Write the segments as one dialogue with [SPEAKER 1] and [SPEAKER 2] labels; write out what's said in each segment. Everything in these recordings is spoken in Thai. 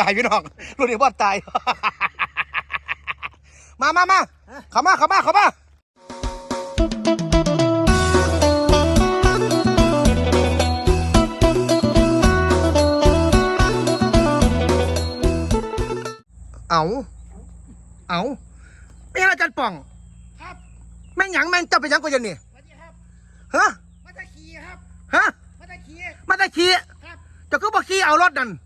[SPEAKER 1] ตายพี่น้องรุ่นนี้บ่ตาย มามามาเข้ามาเข้ามาเข้ามาเอาเอาไม่ใช่อาจารย์ป่อง
[SPEAKER 2] ครับ
[SPEAKER 1] แม่งหยังแม่งจะไปหยังกูอยังนี่
[SPEAKER 2] สวัสดีครับ
[SPEAKER 1] ฮะ
[SPEAKER 2] มาตะคีครับ
[SPEAKER 1] ฮะ
[SPEAKER 2] มาตะคี
[SPEAKER 1] มาได้ขี่
[SPEAKER 2] ครับ
[SPEAKER 1] เจะก็บอกขี่เอารถนั่น
[SPEAKER 2] มันบ่เถิงพี่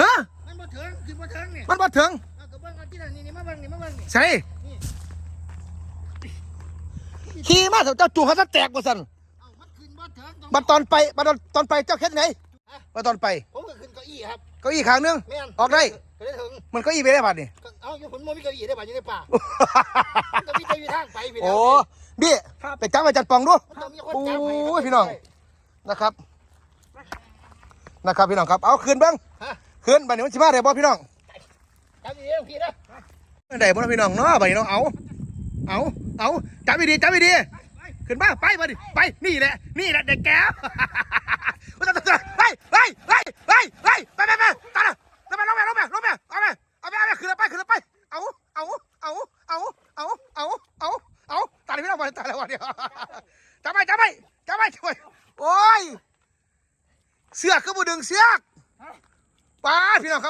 [SPEAKER 1] ฮะ
[SPEAKER 2] มันบ่เถิงคือบ่เถิงนี่
[SPEAKER 1] มันบ่ถึง
[SPEAKER 2] เอากระเบื้องเอาที่นั่นนี่นี่มาเบิ่งนี่มาเบิ่งนี่
[SPEAKER 1] ใช่
[SPEAKER 2] นี่
[SPEAKER 1] ขี่มาเถอะเจ้าจู่เขาจะแตกกว่าสัน
[SPEAKER 2] เอามันขึ้นบ่เถิงต้อง
[SPEAKER 1] มาตอนไปมาตอนตอนไปเจ้าเค็ดไหนมาตอนไป
[SPEAKER 2] ผมก็ขึ้นเก้าอี้ครับ
[SPEAKER 1] เก้าอี้ขางนึง
[SPEAKER 2] แม่น
[SPEAKER 1] ออกได้
[SPEAKER 2] ก็ได้ถึง
[SPEAKER 1] มันเก้าอี้ไปได้ป่ะนี่
[SPEAKER 2] ก็เอาอยู่ผมบ่มีเก้าอี้ได้ป่ะอยู่ในป่ามันก็มีแต่อยู่ทางไปพี่
[SPEAKER 1] โอ้
[SPEAKER 2] แล้ว
[SPEAKER 1] บี้ไปจ้างมาจัดปองดู
[SPEAKER 2] มันต้องมีคนจับให้
[SPEAKER 1] โอ้ยพี่น้องนะครับนะครับพี่น้องครับเอาคืนเบ้าง
[SPEAKER 2] ฮะ
[SPEAKER 1] คืนบัดนี้มันสิมาได้บ่พี่น้อง
[SPEAKER 2] จับอีเองพี่นะ
[SPEAKER 1] ได้บ่เนาะพี่น้องเนาะบัดนี้เนาะเอาเอาเอาจับดีๆจับดีๆขึ้นมาไปบัดนี้ไปนี่แหละนี่แหละเด็กแก้ว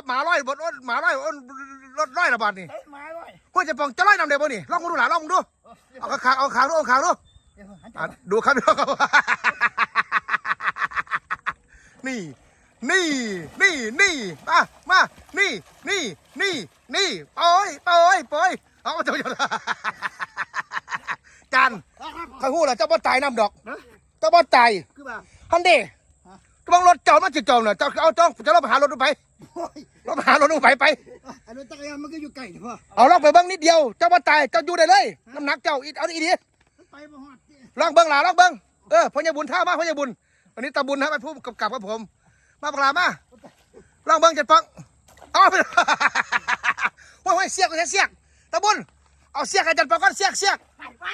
[SPEAKER 1] หมาร้อยบนรถหมาร้อยบนรถร้อยระบาดนี่
[SPEAKER 2] เอ้ยมาไว้
[SPEAKER 1] ควรจะปองจะร้อยนำเดียวบ่นี่ลองมาดูหลานลองมาดูเอาขาเอาขาดูเอาขาดู
[SPEAKER 2] เดี๋ยวหัน
[SPEAKER 1] อะดูครับพี่น้องครับนี่นี่นี่นี่มามานี่นี่นี่นี่ปล่อยปล่อยปล่อยเอาจะไปจาน
[SPEAKER 2] ครับ
[SPEAKER 1] ข้าหู้ล่ะเจ้าบ่ตายน้ำดอกเจ้าบ่ตาย
[SPEAKER 2] คือว่า
[SPEAKER 1] ฮันเดกำลังรถเจ้ามาจิตจอมน่ะเจ้าเอาจ้องจะลองไปหารถดูไป
[SPEAKER 2] โอ้ย
[SPEAKER 1] ลองไปหารถดูไปไป
[SPEAKER 2] อันนั้นจักรยานมันก็อยู่ใกล้นี่พ่อ
[SPEAKER 1] เอาลองไปเบิ้งนิดเดียว เจ้าบ่ตาย เจ้าอยู่ได้เลย น้ำหนักเจ้าอีเอาอีดี
[SPEAKER 2] มันไปบ่ฮอดนี่
[SPEAKER 1] ลองเบิ้งหลาลองเบิ้งเออพ่อใหญ่บุญท่ามาพ่อใหญ่บุญวันนี้ตาบุญนะไปพูดกับกับกับผม มาปลามาลองเบิ้งจัดฟังเอาไปว้ายว้ายเสียกก็เสียกตาบุญ เอาเสียกให้จัดฟังก่อนเสียกเสียก
[SPEAKER 2] ไปไป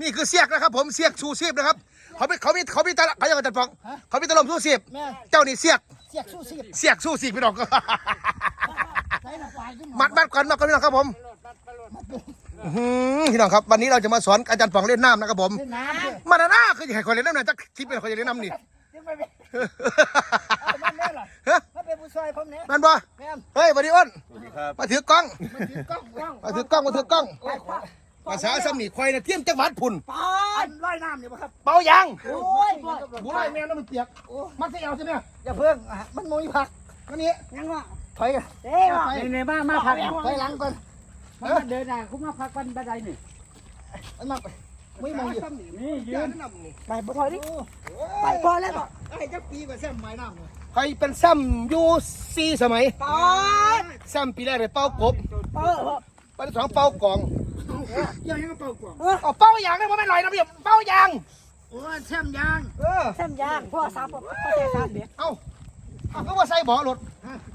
[SPEAKER 1] นี่คือเสียกนะครับผม เสียกชูชีพนะครับ เขามีเขามีเขามีตะเขาจะจัดฟังเขามีตะลมชูชีพ
[SPEAKER 2] แม่
[SPEAKER 1] เจ้านี่เสียก
[SPEAKER 2] เสียกสู้สิ
[SPEAKER 1] เสียกสู้ชีพพี่น้อง
[SPEAKER 2] ใส่ละปลายขึ้น
[SPEAKER 1] มัดมัดกันมัดกันพี่น้องครับผมอื้อหือพี่น้องครับวันนี้เราจะมาสอนอาจารย์ปองเล่นน้ำนะครับผม
[SPEAKER 2] เล่นน้ำเด้อ
[SPEAKER 1] มาหน้าคือจะให้คนเล่นน้ำหน่อยจักทิปเป็นคนจะเล่นน้ำนี่
[SPEAKER 2] เดี๋ยวไปไปเอามันแม่ล่ะ
[SPEAKER 1] เฮ้ย
[SPEAKER 2] มาเป็นผู้ช่วยผมเนี่ย
[SPEAKER 1] แมันบ่
[SPEAKER 2] แม่น
[SPEAKER 1] เฮ้ยวันนี้อ้น
[SPEAKER 3] สวัสดีครับ
[SPEAKER 1] มาถือกล้อง
[SPEAKER 2] มันถือกล้องกล้อง
[SPEAKER 1] มาถือกล้องมาถือกล้อง
[SPEAKER 2] โอ้ยขวา
[SPEAKER 1] ภาษาสำนีควายนะเทียมจังหวัดพุ่น
[SPEAKER 2] ปานร้อยน้ำเนี่ยบ่ครับ
[SPEAKER 1] เป่ายาง
[SPEAKER 2] โอ้ย
[SPEAKER 1] บัวไอ้แม่แล้วมันเปียกมันจะเอาใช่ไหม
[SPEAKER 2] อย่าเพิ่งอะมันมุ้ยผัก
[SPEAKER 1] วันนี้
[SPEAKER 2] ยังว่าถอยกันเด้อ
[SPEAKER 4] ในในบ้านมาพัก
[SPEAKER 2] ถอยหลังก่อน
[SPEAKER 4] มาเดินหน้าคุณมาพักบันบันไดนี่
[SPEAKER 2] มันมามุ้ยมองอยู่
[SPEAKER 4] นี่ยืน
[SPEAKER 2] ไปบ่ถอยดิไปพอแล้วบ่ไอ้จักปีกว่าแซมไม้น้ำเลย
[SPEAKER 1] ใครเป็นซ้ำอยู่สี่สมัย
[SPEAKER 2] ปาน
[SPEAKER 1] ซ้ำปีแรกเลยเป่ากบ
[SPEAKER 2] เออ
[SPEAKER 1] ปีที่สองเป่ากอง
[SPEAKER 2] ยังยังเป่ากวาง
[SPEAKER 1] เอาเป่ายางได้เพราะไม่ลอยนะพี่เป่ายาง
[SPEAKER 2] โอ้ยแซมยาง
[SPEAKER 1] เออ
[SPEAKER 4] เส้นยางพ่อสามพ่อแค่สามเด็ด
[SPEAKER 1] เอาเอาก็ว่าใส่บ่อรถ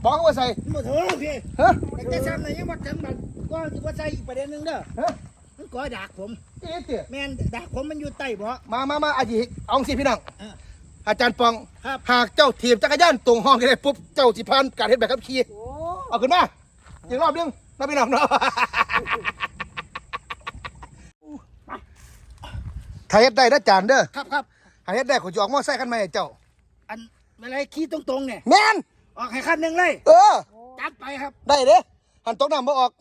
[SPEAKER 1] บ่อก็ว่าใส่
[SPEAKER 2] บ่เถอะพี่
[SPEAKER 1] เฮ้ย
[SPEAKER 2] แต่แซมน่ะยังบ่ถึงบัดก็สิบ่ใส่อีกประเด็นหนึงเด้อ
[SPEAKER 1] เฮ้ย
[SPEAKER 2] มันก่อดักผม
[SPEAKER 1] เอ๊ะเตี๋ย
[SPEAKER 2] แม่นดักผมมันอยู่ใต้เบ่
[SPEAKER 1] มามามาอาจีเอาสิพี่น้อง
[SPEAKER 2] เออ
[SPEAKER 1] อาจารย์ปอง
[SPEAKER 2] ครับ
[SPEAKER 1] หากเจ้าทีมจักรยานตรงห้องกันได้ปุ๊บเจ้าสิพานการเฮ็ดแบบขับขี่
[SPEAKER 2] โอ้
[SPEAKER 1] เอาขึ้นมาอีกรอบนึงนะพี่น้องเนาะ ถ้าเฮ็ดได้นะจานเด้อ
[SPEAKER 2] ครับครับ
[SPEAKER 1] ถ้าเฮ็ดได้ขอจะออกมอไซค์คันใหม่ให้เจ้า
[SPEAKER 2] อันเวลาขี่ตรงๆเนี่ย
[SPEAKER 1] แม่น
[SPEAKER 2] ออกให้คันหนึงเลย
[SPEAKER 1] เออ
[SPEAKER 2] จัดไปครับ
[SPEAKER 1] ได้เด้หันตกน้ำบ่ออก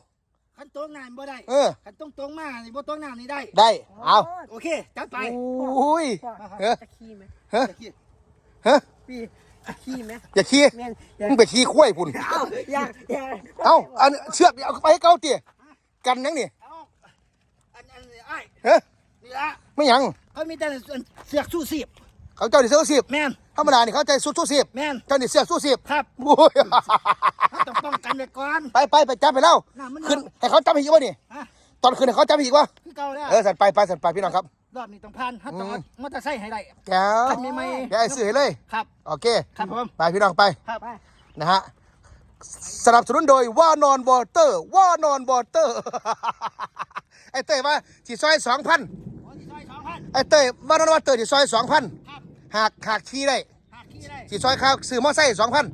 [SPEAKER 2] คันตรงน้ำบ่ได้
[SPEAKER 1] เออ
[SPEAKER 2] คันตรงๆมานี่บ่ตรงน้ำนี่ได้
[SPEAKER 1] ได้เอา
[SPEAKER 2] โอเค จัดไป
[SPEAKER 1] อุ้ยเฮ้ย
[SPEAKER 4] จะขี้ไหม
[SPEAKER 1] เฮ้ยเฮ้ย
[SPEAKER 4] พี่ขี้ไหม
[SPEAKER 1] อย่าขี้
[SPEAKER 4] แม่น
[SPEAKER 1] มึงไปขี้ข้วยพุ่น
[SPEAKER 4] เอาอยากอยาก
[SPEAKER 1] เอ้าอันเชือกเอาไปให้เกาเตี๋ยกันยังนี่
[SPEAKER 2] เอาอันอันนี้ไอ้
[SPEAKER 1] เฮ้ย
[SPEAKER 2] นี่ละ
[SPEAKER 1] ไม่หยัง
[SPEAKER 2] เขามีแต่เสือกสู้สีบ
[SPEAKER 1] เขาเจ้าดิเสื้อสิบ
[SPEAKER 2] แม่น
[SPEAKER 1] ธรรมดานี่เขาใจสู้สู้สิบ
[SPEAKER 2] แม่น
[SPEAKER 1] เจ้านี่เสื้อสู้สิบ
[SPEAKER 2] ครับ
[SPEAKER 1] โอ้ย
[SPEAKER 2] เขาต้องป้องกันไว้ก่อน
[SPEAKER 1] ไปไปไปจับไปแล้ว
[SPEAKER 2] น้ำมัน
[SPEAKER 1] ขึ้นให้เขาจับอีกวะนี่
[SPEAKER 2] ฮะ
[SPEAKER 1] ตอนขึ้นให้เขาจับอีกวะ
[SPEAKER 2] คือเก่าแล้ว
[SPEAKER 1] เออสันไปไปสันไปพี่น้องครับ
[SPEAKER 2] รอบนี้ต้องผ่านเขาต้องเอามอเตอร์ไซค์ให้ได้
[SPEAKER 1] แก้ว
[SPEAKER 2] คันใหม่ๆ
[SPEAKER 1] แกไอ้สื่อให้เลย
[SPEAKER 2] ครับ
[SPEAKER 1] โอเค
[SPEAKER 2] ครับผม
[SPEAKER 1] ไปพี่น้องไป
[SPEAKER 2] ครับ
[SPEAKER 1] นะฮะ สนับสนุนโดยว่านอนวอเตอร์ว่านอนวอเตอร์ ไอ้เต้ว่าสีซอยสองพัน
[SPEAKER 2] พัน
[SPEAKER 1] ไอ้เต้ว่านอนวอเตอร์สีซอยสองพัน
[SPEAKER 2] ครับ
[SPEAKER 1] หากหากขี่ได้
[SPEAKER 2] หาขี่ได้
[SPEAKER 1] สีซอยข้าวซื้อมอไซค์สองพัน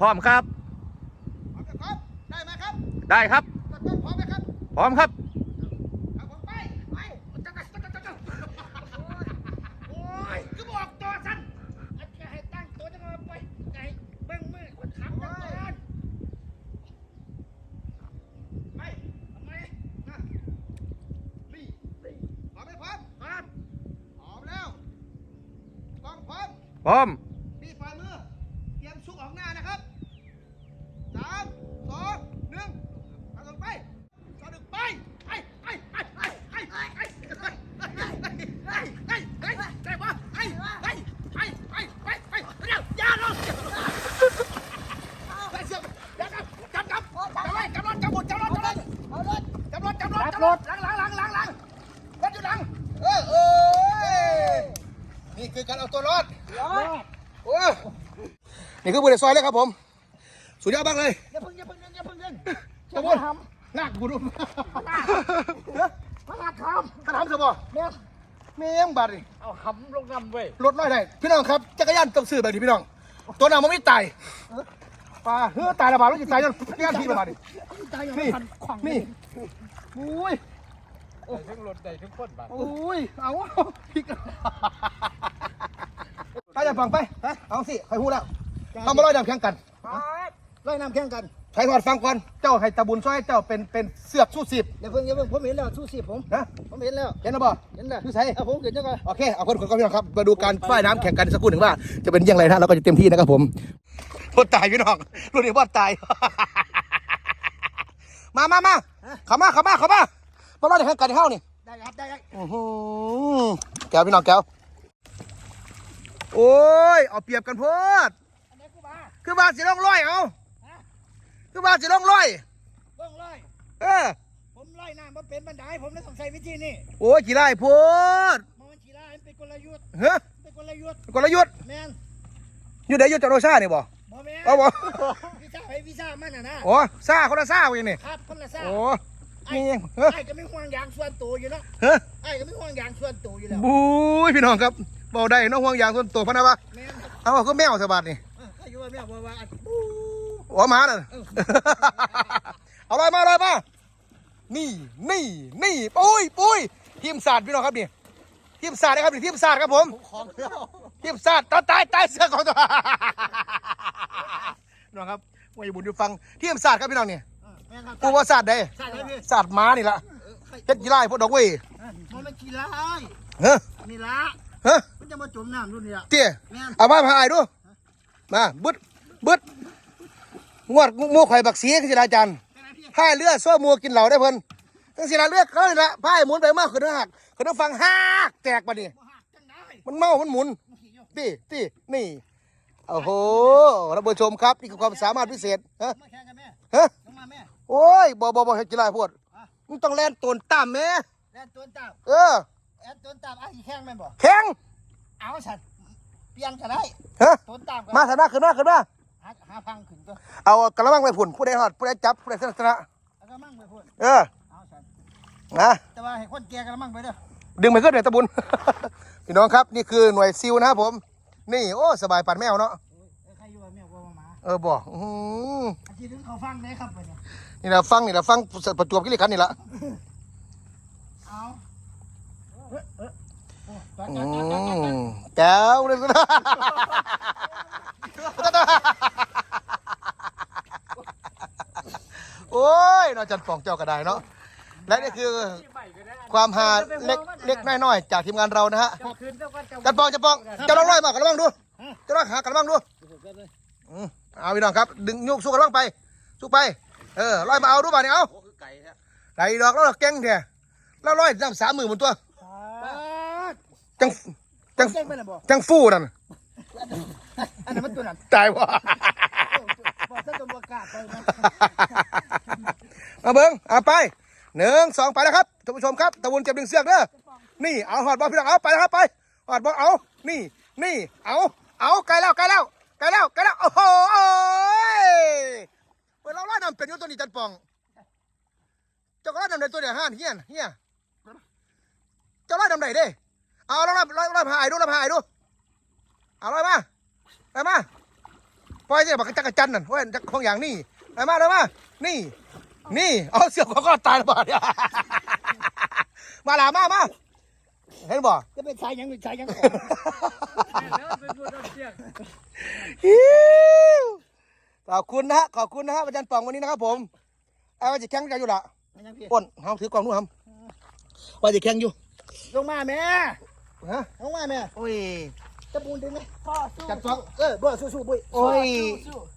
[SPEAKER 4] พร้อมครับ
[SPEAKER 1] พร้อมครับ ได้ไหมครับ
[SPEAKER 4] ได้ครับ
[SPEAKER 1] ตะกล้องพร้อมไหมครับ
[SPEAKER 4] พร้อมครับ
[SPEAKER 1] ครับผมไปไปจักรจักรจักรจักรโอ้ยคือบอกตัวสั้นอันจะให้ตั้งตัวจังเลยไปไก่เบิ่งมือคนขับจังเลยไปทำไมนะนี่นี่พร้อมไหมพร้อมพร้อมพร้อมแล้วกล้องพร้อม
[SPEAKER 4] พร้อม
[SPEAKER 1] รถจับรถจับรถหลังหลังหลังหลังหลังรถอยู่หลังเออเออนี่คือการเอาตัวรอดโอ้ยนี่คือบริซอยเลยครับผม สุดยอดมากเลย
[SPEAKER 2] อย่าเพิ่งอย่าเพิ่งอย่าเพิ่งเล่น
[SPEAKER 1] ขบวนลากกูดู
[SPEAKER 2] มาท
[SPEAKER 1] กระทำเถอะบ่ำ
[SPEAKER 2] เนี่ย
[SPEAKER 1] เมียงบาดนี่
[SPEAKER 2] เอาหำลงน้ำเว้ย
[SPEAKER 1] รถน้อยได้พี่น้องครับจักรยานต้องซื้อแบบนี้พี่น้อง ตัวหนามันไม่ตายปลาเฮ้อตายระบาดแล้วจะตายยังจักรยานพี่ระบาดนี่
[SPEAKER 2] ตายอย่าง
[SPEAKER 1] นี่
[SPEAKER 2] พันขวาง
[SPEAKER 1] นี่ อุ้ย
[SPEAKER 2] ได้ทั้งรถได้ทั้งคนบ้าน
[SPEAKER 1] อุ้ยเอาพี่กันไปอย่าฟังไปเอาสิใครหูแล้วเอามาลอยน้ำแข่งกัน
[SPEAKER 2] ไล่น้ำแข่งกัน
[SPEAKER 1] ใครหอดฟังก่อนเจ้าให้ตะบุญช่วยเจ้าเป็นเป็นเสือกสู้สิบ
[SPEAKER 2] อย่าเพิ่งอย่าเพิ่งผมเห็นแล้วสู้สิผม
[SPEAKER 1] นะ
[SPEAKER 2] ผมเห็นแล้ว
[SPEAKER 1] เห็นนะบ่
[SPEAKER 2] เห็นแล้ว
[SPEAKER 1] ดูใส่
[SPEAKER 2] เอาผมเห็นจังไง
[SPEAKER 1] โอเคเอาคนคนก็พี่น้องครับมาดูการว่ายน้ำแข่งกันสักครู่หนึ่งว่า จะเป็นอยังไงนะเราก็จะเต็มที่นะครับผมพ่นตายพี่น้องรุ่นนี้พ่นตายมามามา เข้ามาเข้ามาเข้ามามาเล่าในแข่งกันในเฮ้านี่
[SPEAKER 2] ได้ครับได้ครับ
[SPEAKER 1] อื้อหือแก้วพี่น้องแก้วโอ้ยเอาเปรียบกันโพด
[SPEAKER 2] อันนี้กูมา
[SPEAKER 1] คือบาสิลงร้อยเอาคือบาสิลงร้อย
[SPEAKER 2] เบิ้งไล่
[SPEAKER 1] เออ
[SPEAKER 2] ผมไล่น้ำมาเป็นบันไดผมเลยต้องใช้วิธีนี่
[SPEAKER 1] โอ้ยกี่ไร่โพด
[SPEAKER 2] มันชีล่าเป็นกลยุทธ์
[SPEAKER 1] เฮ้ย
[SPEAKER 2] เป็นกลยุทธ์
[SPEAKER 1] กลยุทธ์
[SPEAKER 2] แมน
[SPEAKER 1] อยู่ไหนอยู่จอร์โรซ่านี่บ่
[SPEAKER 2] บ่แมน
[SPEAKER 1] เอาบ่
[SPEAKER 2] วิชาไปวิชามันน่ะนะ
[SPEAKER 1] โอ้ซ่าคนละซ่าเว้ยนี่
[SPEAKER 2] ครับคนละซ่า
[SPEAKER 1] โอ้นี่ยังเฮ้ย
[SPEAKER 2] ไอ้ก็ไม่ห่วงยางส่วนตัวอยู่แล้ว
[SPEAKER 1] เฮ้ย
[SPEAKER 2] ไอ้ก็ไม่ห่วงยางส่วนตัวอยู่แล้ว
[SPEAKER 1] บุ้ยพี่น้องครับเบาได้เน้องห่วงยางส่วนตัวพะนะวะ
[SPEAKER 2] แม่นครับ
[SPEAKER 1] เอาก็แมวสบาดนี่
[SPEAKER 2] เออใครอยู่ว่าแม่บอกว่าอัดปู
[SPEAKER 1] โอ้หมาน่ะเอาเลยมาเลยมานี่นี่นี่ปุ้ยปุ้ยทีมศาสตร์พี่น้องครับนี่ทีมศาสตร์นะครับนี่ทีมศาสตร์ครับผม
[SPEAKER 2] ของแล้ว
[SPEAKER 1] ทีมศาสตร์ตายตายตายเสือของตัวพี่น้องครับ ว่าอยู่บุญอยู่ฟังทีมศาสตร์ครับพี่น้องนี่
[SPEAKER 2] แม่นครับ
[SPEAKER 1] กูว่าศาสตร์ใด
[SPEAKER 2] ใช่ไหมพี่
[SPEAKER 1] ศาสตร์ม้านี่ละเฮ็ดกี่ไร่พวกดอกเว้ย
[SPEAKER 2] มันเป็นกีฬา
[SPEAKER 1] เฮ้ย
[SPEAKER 2] นี่ละ
[SPEAKER 1] เฮ้ย
[SPEAKER 2] มันจะมาจมน้ำรุ่นนี้ละ
[SPEAKER 1] เตี้ย
[SPEAKER 2] แม่น
[SPEAKER 1] เอามาพายดูมาบึดบึดงวดงูไข่บักสีขึ้นสิลาจันทร์
[SPEAKER 2] ใช่ไหมพี่
[SPEAKER 1] พายเรือซ้อมัวกินเหล่าได้เพิ่นทั้งสิลาเลือกเขาเลยละพายหมุนไปมากขึ้นหักขึ้นฟังหักแตกปะนี่
[SPEAKER 2] บ่หักจังได้
[SPEAKER 1] มันเมามันหมุน
[SPEAKER 2] มันขี่อยู่
[SPEAKER 1] ตีตีนี่ โอ้โหท่านผู้ชมครับ นี่คือความสามารถพิเศษฮะ
[SPEAKER 2] มาแข่งกันแม่
[SPEAKER 1] ฮะ
[SPEAKER 2] ลงมาแม่
[SPEAKER 1] โอ้ยบ่บ่บ่เฮ็ดกีฬาพวดมึงต้องแล่นตนตามแม่
[SPEAKER 2] แล่นตัวตาม
[SPEAKER 1] เออ
[SPEAKER 2] แล่นตัวตามไอ้แข่งแม่นบ่
[SPEAKER 1] แข่ง
[SPEAKER 2] เอาฉันเปลี่ยนจะได้
[SPEAKER 1] ฮะ
[SPEAKER 2] ตัวตามกัน
[SPEAKER 1] มาถนะขึ้นมาขึ้นมา
[SPEAKER 2] หาหาพังขึ้นตัว
[SPEAKER 1] เอากระมังไปผุ่นผู้ใดหอดผู้ใดจับผู้ใดชนะ
[SPEAKER 2] แล้วก็มั่งไปพูด
[SPEAKER 1] เออ
[SPEAKER 2] เอาฉัน
[SPEAKER 1] นะ
[SPEAKER 2] แต่ว่าให้คนแก่กันมั่งไปเด้อ
[SPEAKER 1] ดึงไปขึ้นหน่อยตะบุญ พี่น้องครับ นี่คือหน่วยซิลนะครับผม นี่โอ้สบายปัดแมวเนาะ
[SPEAKER 2] โอ้ยเอ้ยใครอยู่ว่าแม่ว่ามาหมา
[SPEAKER 1] เออบอกอื้อหือ
[SPEAKER 2] อาทิตย์นึงเขาฟังได้ครับไปเนี่ย
[SPEAKER 1] นี่นะฟังนี่นะฟังประจวบกิริขันธ์นี่ละ
[SPEAKER 2] เอาเอ้ยเอ้ยโอ้จอด
[SPEAKER 1] อื
[SPEAKER 2] จอดจอดจอดจอดจอด
[SPEAKER 1] มแก้วเลยนะโอ้ยนอจันป่องเจ้าก็ได้เนาะและนี่คือ ความหาเล็กเล็กน้อยๆจากทีมงานเรานะฮะ
[SPEAKER 2] คืนเจ้าก็เจ้า
[SPEAKER 1] จันปองจันปองจะลองร้อยมากระมังดูจะลองหากระมังดูอืมเอาพี่น้องครับ ดึงโยกสู้กระมังไปสู้ไปเออร้อยมาเอาดูบ่านี่เอาไก่ดอกแล้วเก่งแท้แล้วร้อยน้ำสามหมื่นบนตัวจังจัง
[SPEAKER 2] เจ๊งไปเลยบ่
[SPEAKER 1] จังฟู่นั่น
[SPEAKER 2] อันนั้นมันตัวนั้น
[SPEAKER 1] ตายวะ
[SPEAKER 2] บอกถ้าตัวประกาศไปนะ
[SPEAKER 1] มาเบิ้งเอาไป หนึ่งสองไปแล้วครับท่านผู้ชมครับตะวันเจ็บดึงเสือกเด้อนี่เอาหอดบอลพี่น้องเอาไปแล้วครับไปหอดบอลเอานี่นี่เอาเอาไกลแล้วไกลแล้วไกลแล้วไกลแล้วโอ้โหโอ้ยเปิดเราล่นำเป็นยูตัวนี้จันปองเจ้าก็ล่นำในตัวเดียวห้านเฮียนเฮียเจ้าล่นำไหนเด้เอาเราล่ไล่ไล่พายดูล่พายดูเอาล่มาล่มาปล่อยสิบักจักรจันทร์นั่นโอ้ยจักของอย่างนี่ได้มาได้มานี่ นี่เอาเสือกเขาก็ตายแล้วบ่เนี่ยมาล่ะมามาเห็นบ่
[SPEAKER 2] จะเป็นชายยังเป็นชายยังก่อน
[SPEAKER 1] ฮิวขอบคุณนะฮะขอบคุณนะฮะอาจารย์ปองวันนี้นะครับผมเอาว่าจะแข่งกันอยู่ละ
[SPEAKER 2] มันยังพี่
[SPEAKER 1] อ้นเขาถือกล่องนู้นครับว่าจะแข่งอยู่
[SPEAKER 2] ลงมาแม่
[SPEAKER 1] ฮะ
[SPEAKER 2] ลงมาแม่
[SPEAKER 1] โอ้ย
[SPEAKER 2] ตะปูนดึงไหมพ่อสู้
[SPEAKER 1] จัดสอง
[SPEAKER 2] เออบ่สู้ๆบุ้ย
[SPEAKER 1] โอ้ย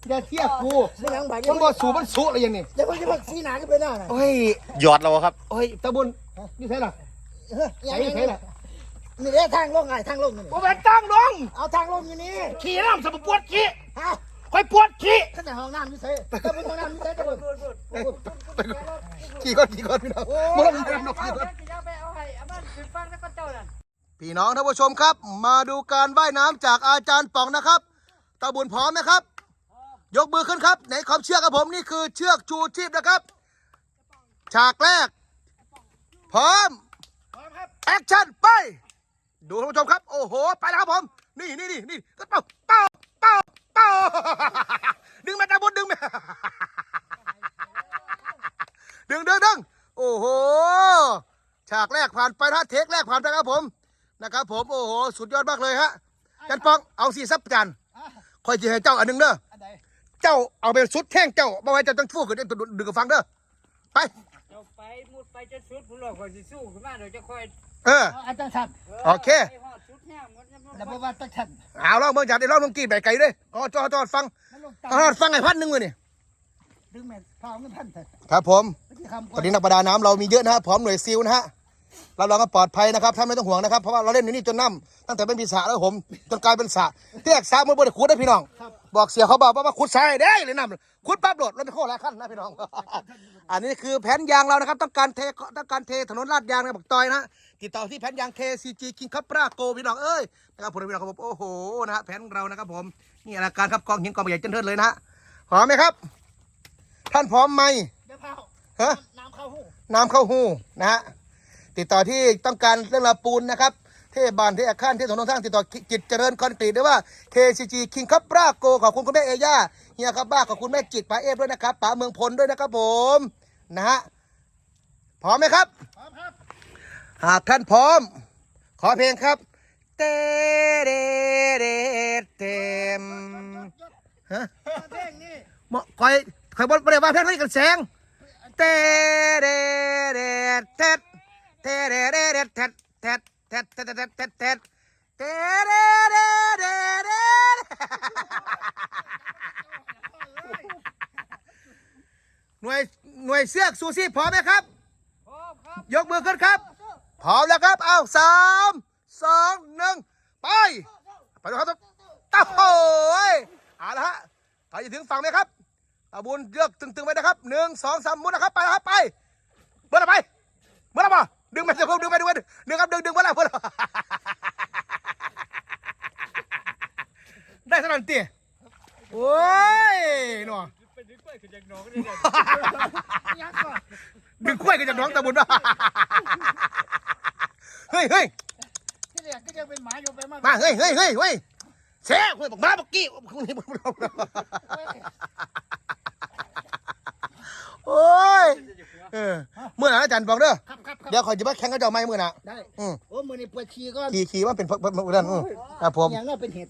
[SPEAKER 1] อย่าเทียบกู
[SPEAKER 2] ไม่ยังบ่าย
[SPEAKER 1] มันบ่สูมันสูอะไรอย่างนี้
[SPEAKER 2] เดี๋ยวมันจะมาสีหนาก็เป็นหน้าน่ะ
[SPEAKER 1] โอ้ย
[SPEAKER 4] หยอดเราครับ
[SPEAKER 1] โอ้ยตะบุญนี่ใช่หรอ
[SPEAKER 2] เฮ้ยยัง
[SPEAKER 1] ใช่
[SPEAKER 2] ยัง
[SPEAKER 1] ใช่หรอ
[SPEAKER 2] นี่เด้ทางลงไงทางลงนี่
[SPEAKER 1] โอ้ยตั้งลง
[SPEAKER 2] เอาทางลงอยู่นี่
[SPEAKER 1] ขี่น้ำสมปวดขี่
[SPEAKER 2] ฮะ
[SPEAKER 1] ค่อยปวดขี่
[SPEAKER 2] ข้างในห้องน้ำนี่ใส่ตะปูนห้องน้ำนี่ใส่ตะปูน
[SPEAKER 1] ขี่ก่อนขี่ก่อนพี่น้องมาลงมาลงขี่ก่อน
[SPEAKER 5] จะไปเอาให้เอาบ้านขึ้นฟังแล้วก็เจ้านั่น
[SPEAKER 1] พี่น้องท่านผู้ชมครับ มาดูการว่ายน้ำจากอาจารย์ป๋องนะครับตะบุญพร้อมไหมครับ ยกมือขึ้นครับไหนความเชือกครับผมนี่คือเชือกชูชีพนะครับ ฉากแรก พร้อม
[SPEAKER 2] พร้อมครับ
[SPEAKER 1] แอคชั่นไป ดูท่านผู้ชมครับ โอ้โห ไปแล้วครับผม นี่นี่นี่นี่ก็เป่าเป่าเป่าเป่าดึงมาตะบุญดึงมาดึงดึงดึงโอ้โห ฉากแรกผ่านไปนะเทคแรกผ่านไปครับผม นะครับผมโอ้โหสุดยอดมากเลยฮะจันปองเอาสีซับจัน
[SPEAKER 2] อะ
[SPEAKER 1] คอยจะให้เจ้าอันหนึ่งเด้อ
[SPEAKER 2] อันใด
[SPEAKER 1] เจ้าเอาไปสุดแท่งเจ้าบ่ไว้เจ้าต้องฟูขึ้นเดี๋ยวดึงกับฟังเด้อไป
[SPEAKER 5] เจ้าไปมุดไปจนสุดผู้หลอกคอยสิสู้ขึ้นมาเดี๋ยวจะคอย
[SPEAKER 1] เออ
[SPEAKER 2] เอาอาจารย์ชัน
[SPEAKER 1] โอเค
[SPEAKER 5] ไปฮอดสุดแห้งหมด
[SPEAKER 2] แล้วบอกว่าตะชัน
[SPEAKER 1] เอาแล้วเมื่อจากได้ร้องลงกีดไปไกลเลยอ๋อจอจอฟัง
[SPEAKER 2] มันลง
[SPEAKER 1] เอาจอฟังไอ้พันหนึ่งเลยนี่
[SPEAKER 2] ดึงแม่พาเงินพันเถอะ
[SPEAKER 1] ครับผม
[SPEAKER 2] ไม่ใช่คำ
[SPEAKER 1] ตอนนี้นักประดาน้ำเรามีเยอะนะฮะพร้อมหน่วยซิลนะฮะ เราเราก็ปลอดภัยนะครับท่านไม่ต้องห่วงนะครับ เพราะว่าเราเล่นอยู่นี่จนน้ำตั้งแต่ไม่มีสระแล้วผม จนกลายเป็นสระเรียกสระมันบ่ได้ขุดนะพี่น้อง บอกเสียเขาบอกว่าขุดทรายได้เลยน้ำขุดปั๊บโหลดรถเป็นโค้งแล้วขั้นนะพี่น้อง อันนี้คือแผนยางเรานะครับ ต้องการเทต้องการเทถนนลาดยางนะบอกตอยนะติดต่อที่แผนยาง KCG King คับปราโกพี่น้องเอ้ยนะครับผมพี่น้องครับผมโอ้โหนะฮะแผนของเรานะครับผมนี่อลังการครับกองหินกองใหญ่จนเทิดเลยนะฮะพร้อมไหมครับ ท่านพร้อมไหม
[SPEAKER 2] เดี๋ยวพา
[SPEAKER 1] ฮะ
[SPEAKER 2] น้ำเข้าหู
[SPEAKER 1] น้ำเข้าหูนะฮะ ติดต่อที่ต้องการเรื่องราวปูนนะครับ เทบานเทอาคารเทถนนทางติดต่อจิตเจริญคอนกรีตด้ว่า KCG King คับราโกขอบคุณคุณแม่เอย่าเฮียครับบ้าขอบคุณแม่จิตป๋าเอฟด้วยนะครับป๋าเมืองพลด้วยนะครับผมนะฮะพร้อมไหมครับ
[SPEAKER 2] พร้อมครับ
[SPEAKER 1] หากท่านพร้อม ขอเพลงครับเตเดเดเต็มฮะ
[SPEAKER 2] เพลงนี้
[SPEAKER 1] มาะคอยคอยบนบริวาเพลงให้กันแสงเตเดเดเต็ด เตเดเดเดเต็ดเต็ดเต็ดเต็ดเต็ดเต็ดเต็ดเตเดเดเดเดหน่วยหน่วยเสื้อซูซี่พร้อมไหมครับ
[SPEAKER 5] พร้อมครับ
[SPEAKER 1] ยกมือขึ้นครับ พร้อมแล้วครับ เอาสามสองหนึ่งไป ไปดูครับตาโอ้ยเอาละฮะใครจะถึงฝั่งไหมครับตาบุญเลือกตึงๆไว้นะครับหนึ่งสองสามมุดนะครับ ไปครับไป เมื่อไรไป เมื่อไรมา ดึงไปดึงไปดึงไปดึงไปดึงครับดึงดึงมื่อไรเมื่อไรได้สนั่นเตี้ยโอ้ยหนอ
[SPEAKER 5] ไปดึงกล้วยขึ้นจากหนองนี่เด้
[SPEAKER 2] ยังก่อน
[SPEAKER 1] ดึงกล้วยกันจากน้องตาบุญวะเฮ้ยเฮ้ย
[SPEAKER 2] ที่เรียกก็ยังเป็นหมาอยู่ไปมา
[SPEAKER 1] มาเฮ้ยเฮ้ยเฮ้ยเฮ้ยเซ่เฮ้ยบอกมาบอกกี้ โอ้ยเออเมื่อไหร่อาจารย์บอกเด้อ
[SPEAKER 2] ครับครับครับ
[SPEAKER 1] เดี๋ยวขอยจะมาแข่งกับเจ้าไม้เมื่อน่ะ
[SPEAKER 2] ได้
[SPEAKER 1] อืม
[SPEAKER 2] โอ้มือนี่ปวดฉี่ก่อน
[SPEAKER 1] ขี่ขี่ว่าเป็นเพื่อนครับผม
[SPEAKER 2] อย่างนั้นเป็นเหตุ